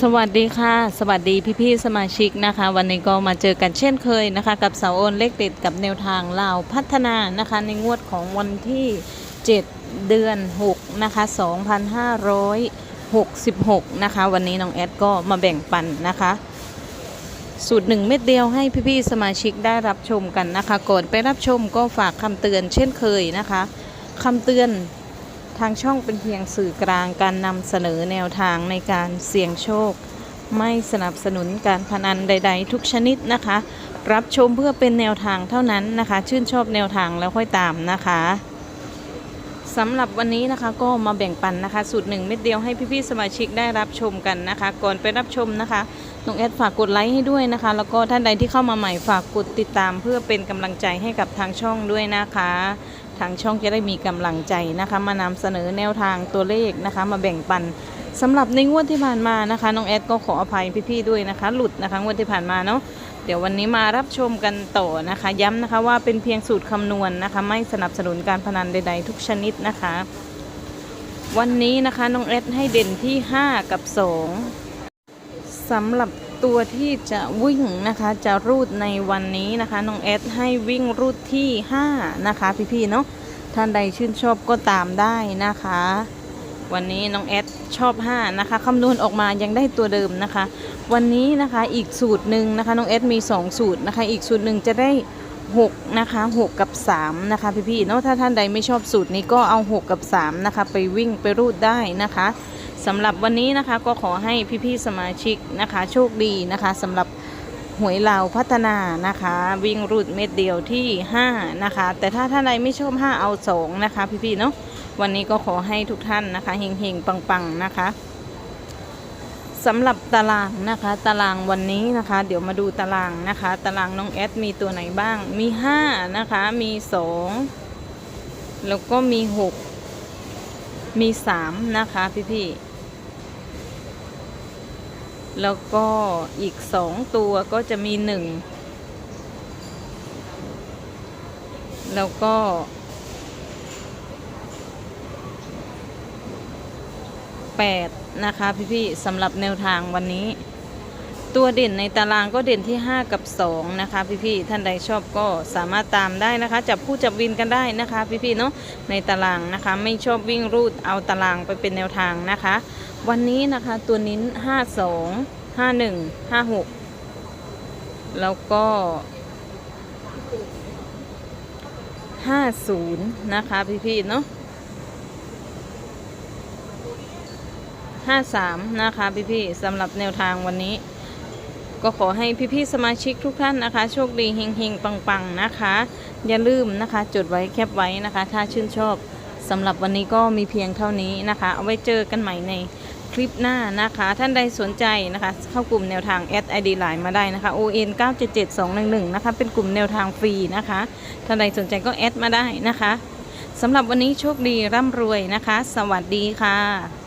สวัสดีค่ะ สวัสดีพี่ๆสมาชิกนะคะ วันนี้ก็มาเจอกันเช่นเคยนะคะ กับเสาโอนเลขติดกับแนวทางลาวพัฒนานะคะ ในงวดของวันที่ 7 เดือน 6 นะคะ 2566 นะคะ วันนี้น้องแอดก็มาแบ่งปันนะคะ สูตรหนึ่งเม็ดเดียวให้พี่ๆสมาชิกได้รับชมกันนะคะก่อนไปรับชมก็ฝากคำเตือนเช่นเคยนะคะคำเตือน ทางช่องเป็นเพียงสื่อกลางการนำเสนอแนวทางในการเสี่ยงโชค ไม่สนับสนุนการพนันใด ๆ ทุกชนิดนะคะ รับชมเพื่อเป็นแนวทางเท่านั้นนะคะ ชื่นชอบแนวทางแล้วค่อยตามนะคะสำหรับวันนี้นะคะก็มาแบ่งปันนะคะ สูตรหนึ่งเม็ดเดียวให้พี่ๆสมาชิกได้รับชมกันนะคะ ก่อนไปรับชมนะคะน้องแอดฝากกดไลค์ให้ด้วยนะคะ แล้วก็ท่านใดที่เข้ามาใหม่ฝากกดติดตาม เพื่อเป็นกำลังใจให้กับทางช่องด้วยนะคะ ทางช่องจะได้มีกำลังใจนะคะมานำเสนอแนวทางตัวเลขนะคะ มาแบ่งปันสำหรับในงวดที่ผ่านมานะคะน้องแอดก็ขออภัยพี่ๆด้วยนะคะ หลุดนะคะงวดที่ผ่านมาเนาะเดี๋ยววันนี้มารับชมกันต่อนะคะ ย้ำนะคะว่าเป็นเพียงสูตรคำนวณนะคะ ไม่สนับสนุนการพนันใดๆ ทุกชนิดนะคะ วันนี้นะคะน้องแอดให้เด่นที่ 5 กับ 2สำหรับ ตัวที่จะวิ่งนะคะจะรูดในวันนี้นะคะน้องแอดให้วิ่งรูดที่ 5 นะคะ พี่ๆเนาะท่านใดชื่นชอบก็ตามได้นะคะ วันนี้น้องแอดชอบ 5 นะคะคำนวณออกมายังได้ตัวเดิมนะคะ วันนี้นะคะอีกสูตรหนึ่งนะคะน้องแอดมี 2 สูตรนะคะ อีกสูตรหนึ่งจะได้6นะคะ6 กับ 3 นะคะ พี่ๆเนาะถ้าท่านใดไม่ชอบสูตรนี้ก็เอา 6 กับ 3 นะคะ ไปวิ่งไปรูดได้นะคะ สำหรับวันนี้นะคะก็ขอให้พี่ๆสมาชิกนะคะโชคดีนะคะสำหรับหวยลาวพัฒนานะคะ วิ่งรูดเม็ดเดียวที่ 5 นะคะ แต่ถ้าท่านใดไม่ชอบ 5 เอา 2 นะคะ พี่ๆเนาะวันนี้ก็ขอให้ทุกท่านนะคะเฮงๆ ปังๆ นะคะสำหรับตารางนะคะ ตารางวันนี้นะคะ เดี๋ยวมาดูตารางนะคะ ตารางน้องแอดมีตัวไหนบ้าง มี 5 นะคะ มี 2 แล้วก็มี 6 มี 3 นะคะพี่ๆ แล้วก็อีกสองตัวก็จะมีหนึ่งแล้วก็ 8 นะคะพี่ๆสำหรับแนวทางวันนี้ ตัวเด่นในตารางก็เด่นที่ 5 กับ 2 นะคะ พี่ๆท่านใดชอบก็สามารถตามได้นะคะ จับผู้จับวินกันได้นะคะ พี่ๆเนาะในตารางนะคะ ไม่ชอบวิ่งรูดเอาตารางไปเป็นแนวทางนะคะ วันนี้นะคะตัวนิ้น 52 51 56 แล้วก็ 50 นะคะ พี่ๆเนาะ53 นะคะ พี่ๆสำหรับแนวทางวันนี้ ก็ขอให้พี่ๆสมาชิกทุกท่านนะคะ โชคดีเฮงๆ ปังๆ นะคะ อย่าลืมนะคะ จดไว้แคปไว้นะคะ ถ้าชื่นชอบสำหรับวันนี้ก็มีเพียงเท่านี้นะคะ เอาไว้เจอกันใหม่ในคลิปหน้านะคะ ท่านใดสนใจนะคะ เข้ากลุ่มแนวทาง s ID Line มาได้นะคะ ON 977211 นะคะ เป็นกลุ่มแนวทางฟรีนะคะ ท่านใดสนใจก็แอดมาได้นะคะสำหรับวันนี้โชคดีร่ำรวยนะคะ สวัสดีค่ะ